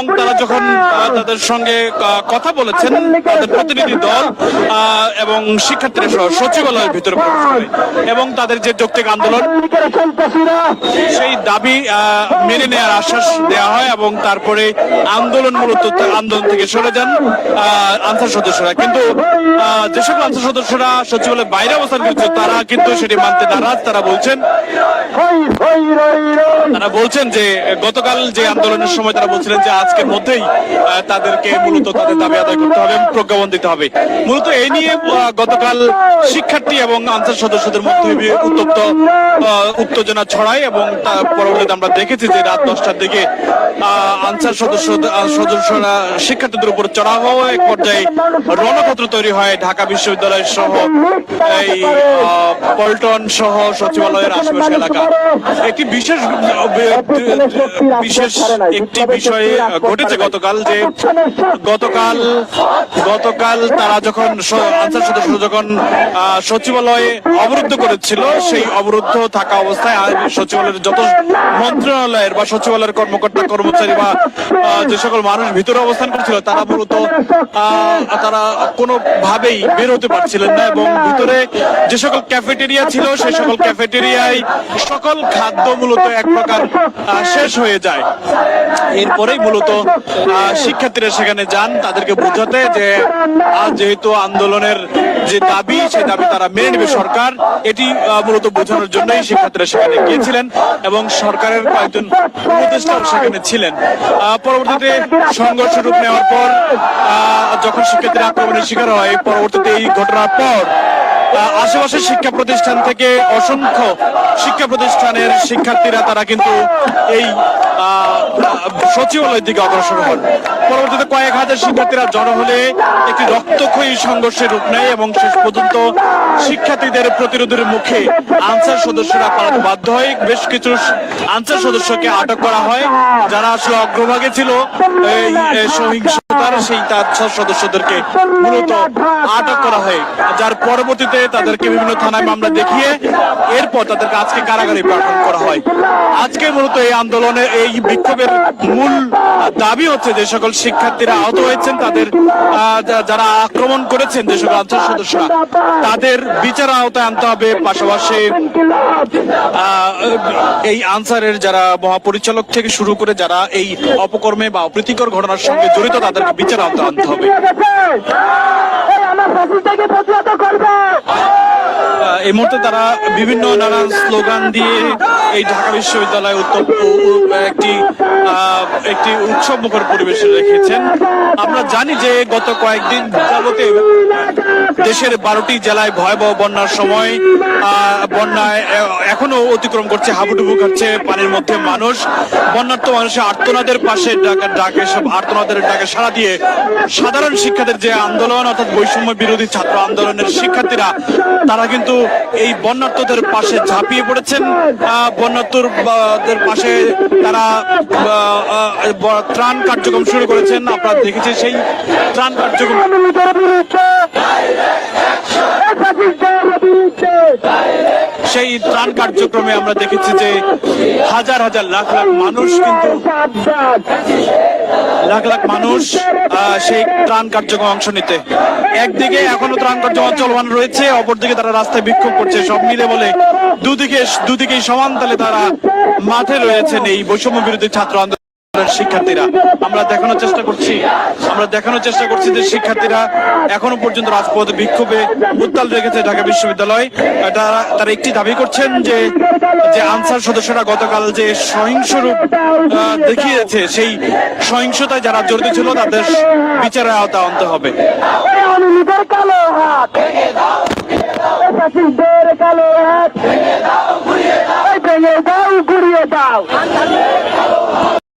এবং তারা যখন তাদের সঙ্গে কথা বলেছেন তাদের প্রতিনিধি দল এবং শিক্ষার্থীরা সহ সচিবালয়ের ভিতরে প্রবেশ করে এবং তাদের যে যৌক্তিক আন্দোলন সেই দাবি মেনে নেওয়ার আশ্বাস দেওয়া হয় এবং তারপরে আন্দোলন মূলত আন্দোলন থেকে সরে যান আহ, আনসার সদস্যরা। কিন্তু আহ, যে সকল আনসার সদস্যরা সচিবালয়ের বাইরে অবস্থান করছে তারা কিন্তু সেটি মানতে নারাজ। তারা বলছেন তারা বলছেন যে, গতকাল যে আন্দোলনের সময় তারা বলছিলেন যে আজকের মধ্যেই তাদেরকে মূলত তাদের দাবি আদায় করতে হবে প্রজ্ঞাপন দিতে হবে। মূলত এই নিয়ে গতকাল শিক্ষার্থী এবং আনসার সদস্যদের মধ্যে উত্তপ্ত উত্তেজনা ছড়ায় এবং তার পরবর্তীতে আমরা দেখেছি যে রাত দশটার দিকে আনসার সদস্য সদস্যরা শিক্ষার্থীদের উপর চড়া হওয়া এক পর্যায়ে রণক্ষেত্র তৈরি হয় ঢাকা বিশ্ববিদ্যালয় সহ এই পল্টন সহ সচিবালয়ের আশেপাশে এলাকা। একটি বিশেষ বিশেষ একটি বিষয়ে ঘটেছে গতকাল যে গতকাল গতকাল তারা যখন আনসার সদস্য যখন সচিবালয়ে অবরুদ্ধ করেছিল সেই অবরুদ্ধ থাকা অবস্থায় সচিবালয়ের যত মন্ত্রণালয়ের বা সচিবালয়ের কর্মকর্তা কর্মচারী বা যে সকল মানুষ ভিতরে অবস্থান করছিল তারা মূলত আহ, তারা কোনোভাবেই বের হতে পারছিলেন না এবং ভিতরে যে সকল ক্যাফেটেরিয়া ছিল সেই সকল ক্যাফেটেরিয়ায় সকল খাদ্য মূলত এক প্রকার আহ, শেষ হয়ে যায়। এরপরেই মূলত শিক্ষার্থীরা সেখানে যান তাদেরকে বোঝাতে যে আজ যেহেতু আন্দোলনের যে দাবি সেই দাবি তারা মেনে নেবে সরকার এটি মূলত বোঝানোর জন্যই শিক্ষার্থীরা সেখানে গিয়েছিলেন এবং সরকারের কয়েকজন উপদেষ্টাও সেখানে ছিলেন। পরবর্তীতে সংঘর্ষ রূপ নেওয়ার পর যখন শিক্ষার্থীরা আক্রমণের শিকার হয় পরবর্তীতে এই ঘটনার পর আশেপাশের শিক্ষা প্রতিষ্ঠান থেকে অসংখ্য শিক্ষা প্রতিষ্ঠানের শিক্ষার্থীরা তারা কিন্তু এই সচিবালয়ের দিকে অগ্রসর হন। পরবর্তীতে কয়েক হাজার শিক্ষার্থীরা জড়ো হলে একটি রক্তক্ষয়ী সংঘর্ষের রূপ নেয় এবং শেষ পর্যন্ত শিক্ষার্থীদের প্রতিরোধের মুখে আনসার সদস্যরা পালাতে বাধ্য হয়। বেশ কিছু আনসার সদস্যকে আটক করা হয়। যারা আসলে অগ্রভাগে ছিল সহিংসতার সেই তার সদস্যদেরকে মূলত আটক করা হয়। যার পরবর্তীতে তাদেরকে বিভিন্ন থানায় মামলা দেখিয়ে এরপর তাদেরকে আজকে কারাগারে পাঠানো করা হয়। আজকে মূলত এই আন্দোলনে এই বিক্ষোভের মূল দাবি হচ্ছে যে সকল শিক্ষার্থীরা আহত হয়েছেন, তাদের যারা আক্রমণ করেছেন যে সকল আনসার সদস্যরা, তাদের বিচার আওতায় আনতে হবে। পাশাপাশি এই আনসারের যারা মহাপরিচালক থেকে শুরু করে যারা এই অপকর্মে বা অপ্রীতিকর ঘটনার সঙ্গে জড়িত, তাদেরকে বিচার আওতায় আনতে হবে। এই মুহূর্তে তারা বিভিন্ন নানান স্লোগান দিয়ে এই ঢাকা বিশ্ববিদ্যালয়ে উ- একটি একটি উৎসব মুখর পরিবেশে রেখেছেন। আমরা জানি যে গত কয়েকদিন যাবতে দেশের বারোটি জেলায় ভয়াবহ বন্যার সময় বন্যায় এখনও অতিক্রম করছে, হাবুডুবু করছে পানির মধ্যে মানুষ। বন্যার্থ মানুষের আর্তনাদের পাশে ডাকা, ডাকে সব আর্তনাদের ডাকে সাড়া দিয়ে সাধারণ শিক্ষার্থীর যে আন্দোলন, অর্থাৎ বৈষম্য বিরোধী ছাত্র আন্দোলনের শিক্ষার্থীরা, তারা কিন্তু এই বন্যার্থদের পাশে ঝাঁপিয়ে পড়েছেন। আহ, পাশে তারা ত্রাণ কার্যক্রম শুরু করেছেন। আপনারা দেখেছেন সেই ত্রাণ কার্যক্রম। সেই ত্রাণ কার্যক্রমে আমরা দেখেছি যে হাজার হাজার লাখ লাখ মানুষ কিন্তু লাখ লাখ মানুষ সেই ত্রাণ কার্যক্রমে অংশ নিতে। একদিকে এখনও ত্রাণ কার্যক্রম চলমান রয়েছে অপরদিকে তারা রাস্তায় বিক্ষোভ করছে সব মিলে বলে দুদিকে দুদিকেই সমান তালে তারা মাঠে রয়েছেন এই বৈষম্য বিরোধী ছাত্র আন্দোলন। শিক্ষার্থীরা আমরা দেখানোর চেষ্টা করছি আমরা দেখানোর চেষ্টা করছি যে শিক্ষার্থীরা এখনও পর্যন্ত রাজপথে বিক্ষোভে উত্তাল রেখেছে ঢাকা বিশ্ববিদ্যালয় তারা তারা একটি দাবি করছেন যে যে আনসার সদস্যরা গতকাল যে সহিংস রূপ দেখিয়েছে সেই সহিংসতায় যারা জড়িত ছিল তাদের বিচারের আওতা আনতে হবে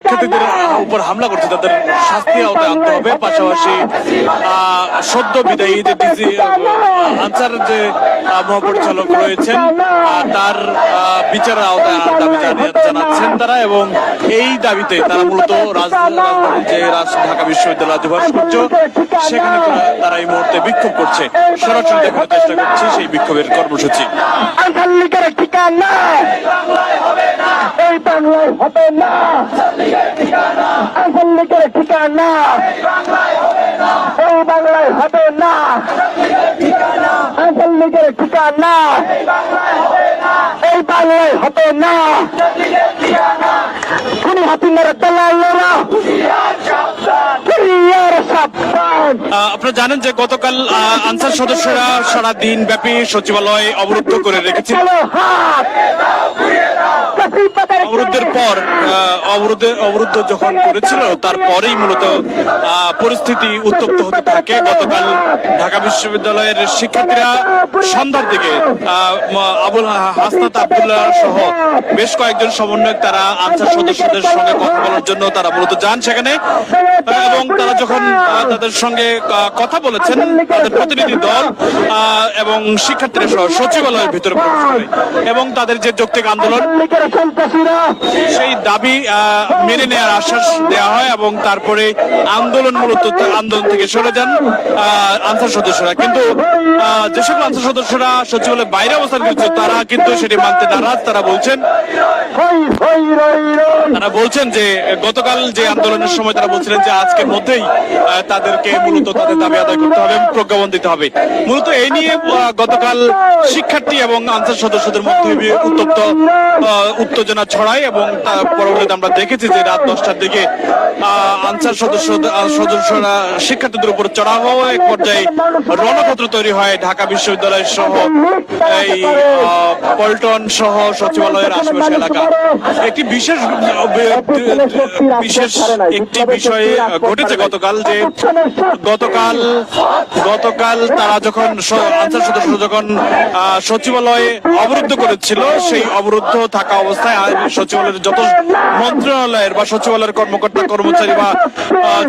শিক্ষার্থীদের উপর হামলা করছে তাদের শাস্তি আওতায় আনতে হবে। পাশাপাশি সদ্য বিদায়ী যে ডিসি আনসার যে মহাপরিচালক রয়েছেন তার বিচারের আওতায় আনার দাবি জানাচ্ছেন তারা এবং এই দাবিতে তারা মূলত রাজ- রাজধানীর যে ঢাকা বিশ্ববিদ্যালয় ভাস্কর্য সেখানে তারা- এই মুহূর্তে বিক্ষোভ করছে। সরাসরি দেখানোর চেষ্টা করছি সেই বিক্ষোভের কর্মসূচি। এই বাংলায় হবে না। আঞ্চলিকের লীগের ঠিকানা এই বাংলায় হবে না। আওয়ামী লীগের ঠিকানা এই বাংলায় হবে না। খুনি হাসিনার দালালেরা আপনারা জানেন যে গতকাল আনসার সদস্যরা সারা দিন ব্যাপী সচিবালয় অবরুদ্ধ করে রেখেছিল। অবরুদ্ধের পর আহ, অবরোধে অবরুদ্ধ যখন করেছিল তারপরেই মূলত পরিস্থিতি উত্তপ্ত হতে থাকে। গতকাল ঢাকা বিশ্ববিদ্যালয়ের শিক্ষার্থীরা সন্ধ্যার দিকে আবুল হাসনাত আবদুল্লাহ সহ বেশ কয়েকজন সমন্বয়ক তারা আনসার সদস্যদের সঙ্গে কথা বলার জন্য তারা মূলত যান সেখানে। এবং তারা যখন তাদের সঙ্গে কথা বলেছেন তাদের প্রতিনিধি দল এবং শিক্ষার্থীরা সহ সচিবালয়ের ভিতরে প্রবেশ করে এবং তাদের যে যৌক্তিক আন্দোলন সেই দাবি আহ, মেনে নেওয়ার আশ্বাস দেওয়া হয় এবং তারপরে আন্দোলন মূলত আন্দোলন থেকে সরে যান আহ, আনসার সদস্যরা। কিন্তু আহ, যে সকল আনসার সদস্যরা সচিবালয়ের বাইরে অবস্থান করছে তারা কিন্তু সেটি মানতে নারাজ তারা বলছেন তারা বলছেন যে গতকাল যে আন্দোলনের সময় তারা বলছিলেন যে আজকের মধ্যেই তাদেরকে মূলত তাদের দাবি আদায় করতে হবে প্রজ্ঞাপন দিতে হবে। মূলত এই নিয়ে গতকাল শিক্ষার্থী এবং আনসার সদস্যদের মধ্যে উত্তপ্ত উত্তেজনা ছড়ায় এবং তার পরবর্তীতে আমরা দেখেছি যে রাত দশটার দিকে আনসার সদস্য সদস্যরা শিক্ষার্থীদের উপর চড়া হওয়া এক পর্যায়ে রণপত্র তৈরি হয় ঢাকা বিশ্ববিদ্যালয় সহ এই পল্টন সহ সচিবালয়ের আশেপাশে এলাকা। একটি বিশেষ বিশেষ একটি বিষয়ে ঘটেছে গতকাল যে গতকাল গতকাল তারা যখন আনসার সদস্য যখন সচিবালয়ে অবরুদ্ধ করেছিল সেই অবরুদ্ধ থাকা অবস্থায় সচিবালয়ের যত মন্ত্রণালয়ের বা সচিবালয়ের কর্মকর্তা কর্মচারী বা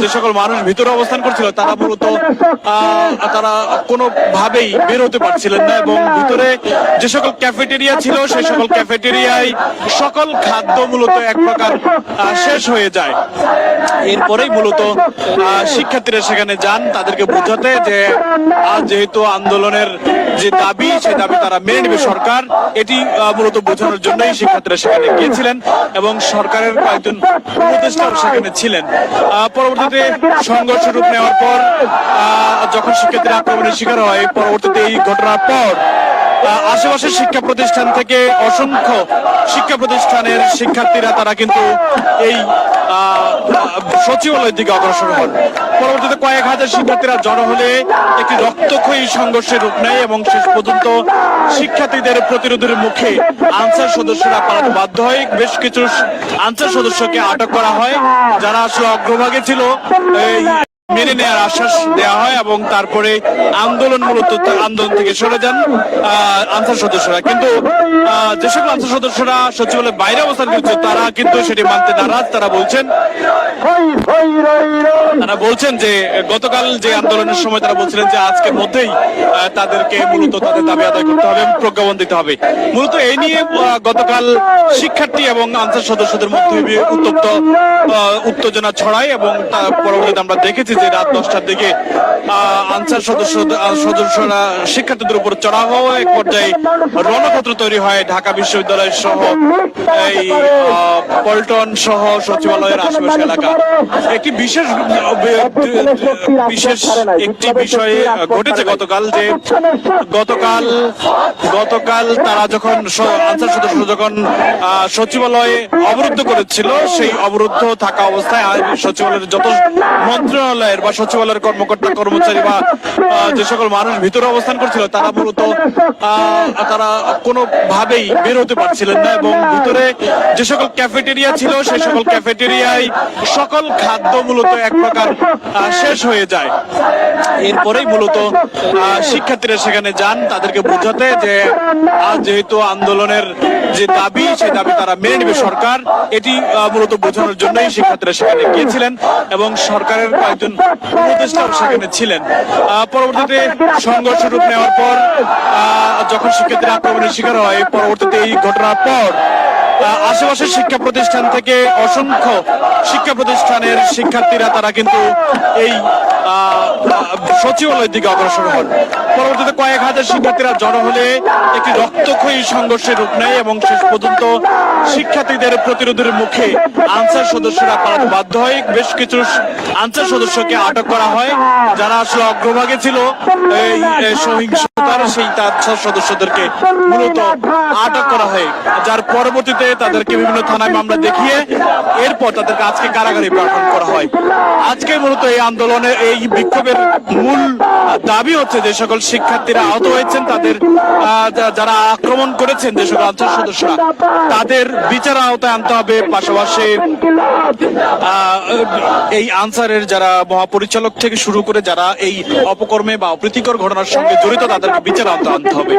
যে সকল মানুষ ভিতরে অবস্থান করছিল তারা মূলত তারা কোনোভাবেই বের হতে পারছিলেন না এবং ভিতরে যে সকল ক্যাফেটেরিয়া ছিল সেই সকল ক্যাফেটেরিয়ায় সকল খাদ্য মূলত এক প্রকার শেষ হয়ে যায়। এরপরেই মূলত শিক্ষার্থীরা সেখানে যান, তাদেরকে বোঝাতে যে আজ যেহেতু আন্দোলনের যে দাবি, সেই দাবি তারা মেনে নেবে সরকার। এটি মূলত বোঝানোর জন্যই শিক্ষার্থীরা সেখানে গিয়েছিলেন এবং সরকারের কয়েকজন উপদেষ্টাও সেখানে ছিলেন। পরবর্তীতে সংঘর্ষ রূপ নেওয়ার পর যখন শিক্ষার্থীরা আক্রমণের শিকার হয়, পরবর্তীতে এই ঘটনার পর আশেপাশের শিক্ষা প্রতিষ্ঠান থেকে অসংখ্য শিক্ষা প্রতিষ্ঠানের শিক্ষার্থীরা তারা কিন্তু এই সচিবালয়ের দিকে অগ্রসর হন। পরবর্তীতে কয়েক হাজার শিক্ষার্থীরা জড়ো হলে একটি রক্তক্ষয়ী সংঘর্ষের রূপ নেয় এবং শেষ পর্যন্ত শিক্ষার্থীদের প্রতিরোধের মুখে আনসার সদস্যরা পালাতে বাধ্য হয়। বেশ কিছু আনসার সদস্যকে আটক করা হয়, যারা আসলে অগ্রভাগে ছিল। এই মেনে নেওয়ার আশ্বাস দেওয়া হয় এবং তারপরে আন্দোলন মূলত আন্দোলন থেকে সরে যান আনসার সদস্যরা। কিন্তু যে সকল আনসার সদস্যরা সচিবালয়ের বাইরে অবস্থান করছে, তারা কিন্তু সেটি মানতে নারাজ। তারা বলছেন তারা বলছেন যে, গতকাল যে আন্দোলনের সময় তারা বলছিলেন যে আজকের মধ্যেই তাদেরকে মূলত তাদের দাবি আদায় করতে হবে এবং প্রজ্ঞাপন দিতে হবে। মূলত এই নিয়ে গতকাল শিক্ষার্থী এবং আনসার সদস্যদের মধ্যে উত্তপ্ত উত্তেজনা ছড়ায় এবং পরবর্তীতে আমরা দেখেছি যে রাত দশটার দিকে আনসার সদস্য সদস্যরা, শিক্ষার্থীদের উপর চড়াও। হওয়া এক পর্যায়ে রণক্ষেত্র তৈরি হয় ঢাকা বিশ্ববিদ্যালয় সহ এই পল্টন সহ সচিবালয়ের আশেপাশে এলাকা। একটি বিশেষ বিশেষ একটি বিষয়ে ঘটেছে গতকাল যে গতকাল গতকাল তারা যখন আনসার সদস্য যখন সচিবালয়ে অবরুদ্ধ করেছিল, সেই অবরুদ্ধ থাকা অবস্থায় সচিবালয়ের যত মন্ত্রণালয়ের বা সচিবালয়ের কর্মকর্তা, কর্মচারী বা যে সকল মানুষ ভিতরে অবস্থান করছিল, তারা মূলত তারা কোনোভাবেই বের হতে পারছিলেন না এবং ভিতরে যে সকল ক্যাফেটেরিয়া ছিল সেই সকল ক্যাফেটেরিয়ায় সকল খাদ্য মূলত এক প্রকার শেষ হয়ে যায়। এরপরেই মূলত শিক্ষার্থীরা সেখানে যান, তাদেরকে বোঝাতে যে আজ যেহেতু আন্দোলনের যে দাবি সেই দাবি তারা মেনে নেবে। সরকার এটি মূলত বোঝানোর জন্যই শিক্ষার্থীরা সেখানে গিয়েছিলেন এবং সরকারের কয়েকজন উপদেষ্টাও সেখানে ছিলেন। পরবর্তীতে সংঘর্ষ রূপ নেওয়ার পর যখন শিক্ষার্থীরা আক্রমণের শিকার হয়, পরবর্তীতে এই ঘটনার পর আশেপাশের শিক্ষা প্রতিষ্ঠান থেকে অসংখ্য শিক্ষা প্রতিষ্ঠানের শিক্ষার্থীরা তারা কিন্তু এই সচিবালয়ের দিকে অগ্রসর হন। পরবর্তীতে কয়েক হাজার শিক্ষার্থীরা জড়ো হলে একটি রক্তক্ষয়ী সংঘর্ষের রূপ নেয় এবং শেষ পর্যন্ত শিক্ষার্থীদের প্রতিরোধের মুখে আনসার সদস্যরা পালাতে বাধ্য হয়। বেশ কিছু আনসার সদস্যকে আটক করা হয়, যারা আসলে অগ্রভাগে ছিল। এই সহিংসতার সেই আনসার সদস্যদেরকে মূলত আটক করা হয়। যার পরবর্তীতে তাদেরকে বিভিন্ন থানায় মামলা দেখিয়ে এরপর তাদেরকে আজকে কারাগারে প্রেরণ করা হয়। আজকে মূলত এই আন্দোলনে এই বিক্ষোভের মূল দাবি হচ্ছে যে সকল শিক্ষার্থীরা আহত হয়েছেন তাদের যারা আক্রমণ করেছেন যে সকল আনসার সদস্যরা তাদের বিচার আওতায় আনতে হবে। পাশাপাশি এই আনসারের যারা মহাপরিচালক থেকে শুরু করে যারা এই অপকর্মে বা অপ্রীতিকর ঘটনার সঙ্গে জড়িত তাদেরকে বিচার আওতায় আনতে হবে।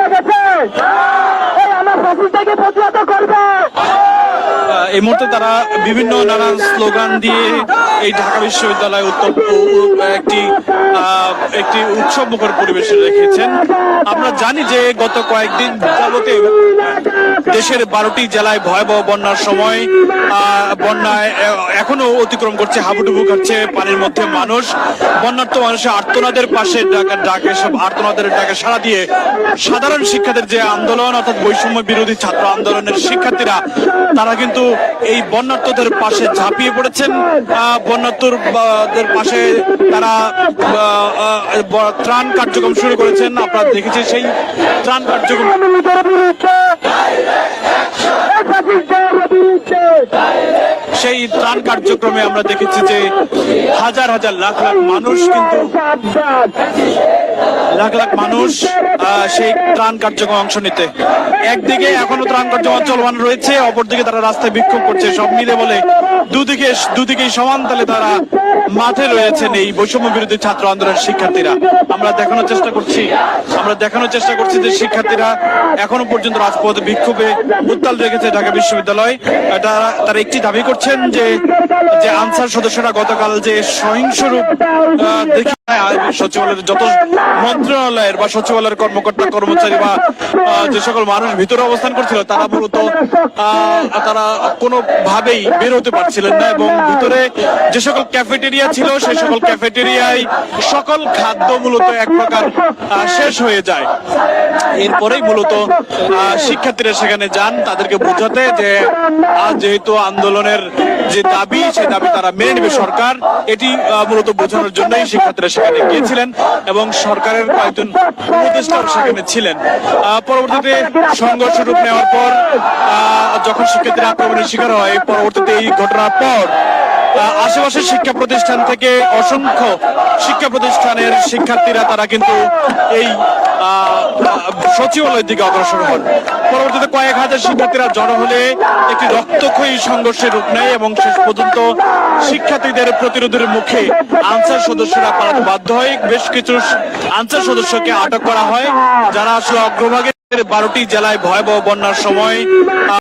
এই মুহূর্তে তারা বিভিন্ন নানান স্লোগান দিয়ে এই ঢাকা বিশ্ববিদ্যালয় উত্তম উ- উ- একটি একটি উৎসব মুখর পরিবেশে রেখেছেন। আমরা জানি যে গত কয়েকদিন যাবতে দেশের বারোটি জেলায় ভয়াবহ বন্যার সময় বন্যায় এখনও অতিক্রম করছে হাবুডুবু খাচ্ছে পানির মধ্যে মানুষ। বন্যার্থ মানুষের আর্তনাদের পাশে ডাকা সব আর্তনাদের ডাকে সাড়া দিয়ে সাধারণ শিক্ষার্থীর যে আন্দোলন অর্থাৎ বৈষম্য বিরোধী ছাত্র আন্দোলনের শিক্ষার্থীরা তারা কিন্তু এই বন্যার্থদের পাশে ঝাঁপিয়ে পড়েছেন। আহ, বন্যার্থর দের পাশে তারা ত্রাণ কার্যক্রম শুরু করেছেন। আপনারা দেখেছি সেই ত্রাণ কার্যক্রম সেই ত্রাণ কার্যক্রমে আমরা দেখেছি যে হাজার হাজার লাখ লাখ মানুষ কিন্তু লাখ লাখ মানুষ সেই ত্রাণ কার্যক্রমে অংশ নিতে। একদিকে এখনও ত্রাণ কার্যক্রম চলমান রয়েছে, অপরদিকে তারা রাস্তায় বিক্ষোভ করছে, সব মিলে বলে দুদিকে দুদিকেই সমান তালে তারা মাঠে রয়েছেন এই বৈষম্য বিরোধী ছাত্র আন্দোলনের শিক্ষার্থীরা। আমরা দেখানোর চেষ্টা করছি, আমরা দেখানোর চেষ্টা করছি যে শিক্ষার্থীরা এখনও পর্যন্ত রাজপথ বিক্ষোভে উত্তাল রেখেছে ঢাকা বিশ্ববিদ্যালয়। তারা তারা একটি দাবি করছেন যে যে আনসার সদস্যরা গতকাল যে সহিংস রূপ আহ, দেখে সচিবালয়ের যত মন্ত্রণালয়ের বা সচিবালয়ের কর্মকর্তা কর্মচারী বা যে সকল মানুষ ভিতরে অবস্থান করছিল তারা মূলত তারা কোনো ভাবেই বের হতে পারছিলেন না এবং ভিতরে যে সকল ক্যাফেটেরিয়া ছিল সেই সকল ক্যাফেটেরিয়ায় সকল খাদ্য মূলত এক প্রকার শেষ হয়ে যায়। এরপরেই মূলত শিক্ষার্থীরা সেখানে যান তাদেরকে বোঝাতে যে আজ যেহেতু আন্দোলনের যে দাবি সেই দাবি তারা মেনে নেবে সরকার, এটি মূলত বোঝানোর জন্যই শিক্ষার্থীরা সেখানে গিয়েছিলেন এবং সরকারের কয়েকজন উপদেষ্টাও সেখানে ছিলেন। পরবর্তীতে সংঘর্ষ রূপ নেওয়ার পর যখন শিক্ষার্থীরা আক্রমণের শিকার হয়, পরবর্তীতে এই ঘটনার পর আশেপাশের শিক্ষা প্রতিষ্ঠান থেকে অসংখ্য শিক্ষা প্রতিষ্ঠানের শিক্ষার্থীরা তারা কিন্তু এই সচিবালয়ের দিকে অগ্রসর হন। পরবর্তীতে কয়েক হাজার শিক্ষার্থীরা জড়ো হলে একটি রক্তক্ষয়ী সংঘর্ষের রূপ নেয় এবং শেষ পর্যন্ত শিক্ষার্থীদের প্রতিরোধের মুখে আনসার সদস্যরা পালাতে বাধ্য হয়। বেশ কিছু আনসার সদস্যকে আটক করা হয়, যারা আসলে অগ্রভাগে বারোটি জেলায় ভয়াবহ বন্যার সময়